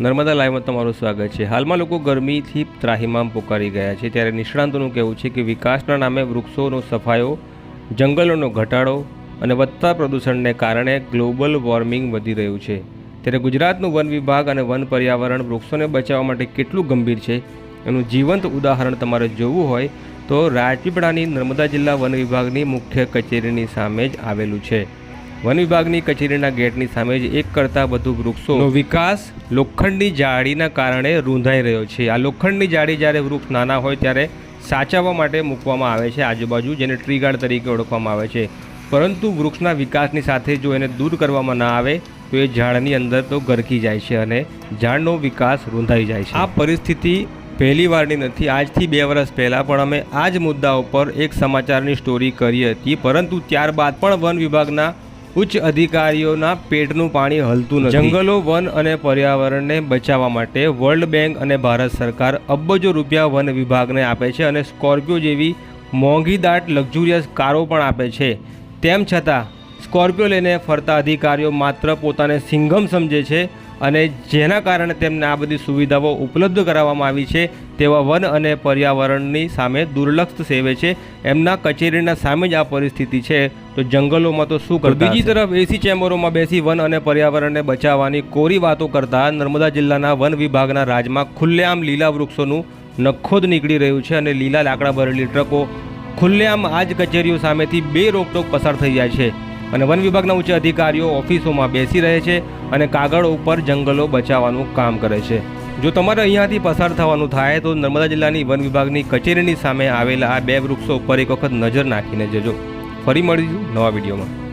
નર્મદા લાઈવમાં તમારું સ્વાગત છે. હાલમાં લોકો ગરમીથી ત્રાહિમામ પોકારી ગયા છે. ત્યારે નિષ્ણાંતોનું કહેવું છે કે વિકાસના નામે વૃક્ષોનો સફાયો, જંગલોનો ઘટાડો અને વધતા પ્રદૂષણને કારણે ગ્લોબલ વોર્મિંગ વધી રહ્યું છે. ત્યારે ગુજરાતનું વન વિભાગ અને વન પર્યાવરણ વૃક્ષોને બચાવવા માટે કેટલું ગંભીર છે? એનું જીવંત ઉદાહરણ તમારે જોવું હોય તો રાજપીપળાની નર્મદા જિલ્લા વન વિભાગની મુખ્ય કચેરીની સામે જ આવેલું છે. વન વિભાગની કચેરીના ગેટની સામે જ એક કરતાં વધુ વૃક્ષોનો વિકાસ લોખંડની જાળીના કારણે રૂંધાઈ રહ્યો છે. આ લોખંડની જાળી જ્યારે વૃક્ષ નાના હોય ત્યારે સાચવવા માટે મૂકવામાં આવે છે, આજુબાજુ જેને ટ્રી ગાર્ડ તરીકે ઓળખવામાં આવે છે. પરંતુ વૃક્ષના વિકાસની સાથે જો એને દૂર કરવામાં ના આવે, તો એ ઝાડની અંદર તો ગરકી જાય છે અને ઝાડનો વિકાસ રૂંધાઈ જાય છે. આ પરિસ્થિતિ પહેલી વારની નથી, આજથી બે વર્ષ પહેલાં, પણ અમે આ જ મુદ્દા ઉપર એક સમાચારની સ્ટોરી કરી હતી. પરંતુ ત્યારબાદ પણ વન વિભાગના ઉચ્ચ અધિકારીઓના પેટનું પાણી હલતું નથી. જંગલો, વન અને પર્યાવરણને બચાવવા માટે વર્લ્ડ બેંક અને ભારત સરકાર અબજો રૂપિયા વન વિભાગને આપે છે અને સ્કોર્પિયો જેવી મોંઘી દાટ લક્ઝુરિયસ કારો પણ આપે છે. તેમ છતાં, સ્કોર્પિયો લઈને ફરતા અધિકારીઓ માત્ર પોતાને સિંઘમ સમજે છે અને જેના કારણે તેમને આ બધી સુવિધાઓ ઉપલબ્ધ કરાવવામાં આવી છે તેવા વન અને પર્યાવરણની સામે દુર્લક્ષ સેવે છે. એમના કચેરીના સામે જ આ પરિસ્થિતિ છે. તો જંગલોમાં તો શું કરતા બીજી તરફ એસી ચેમ્બરોમાં બેસી વન અને પર્યાવરણને બચાવવાની કોરી વાતો કરતા નર્મદા જિલ્લાના વન વિભાગના રાજમાં ખુલ્લેઆમ લીલા વૃક્ષોનું નખોદ નીકળી રહ્યું છે અને લીલા લાકડા ભરેલી ટ્રકો ખુલ્લેઆમ આ જ કચેરીઓ સામેથી બે રોકટોક પસાર થઈ જાય છે. અને વન વિભાગના ઉચ્ચ અધિકારીઓ ઓફિસોમાં બેસી રહે છે અને કાગળો ઉપર જંગલો બચાવવાનું કામ કરે છે. જો તમારે અહીંયાથી પસાર થવાનું થાય તો નર્મદા જિલ્લાની વન વિભાગની કચેરીની સામે આવેલા આ બે વૃક્ષો ઉપર એક વખત નજર નાખીને જજો. ફરી મળીશું નવા વિડીયોમાં.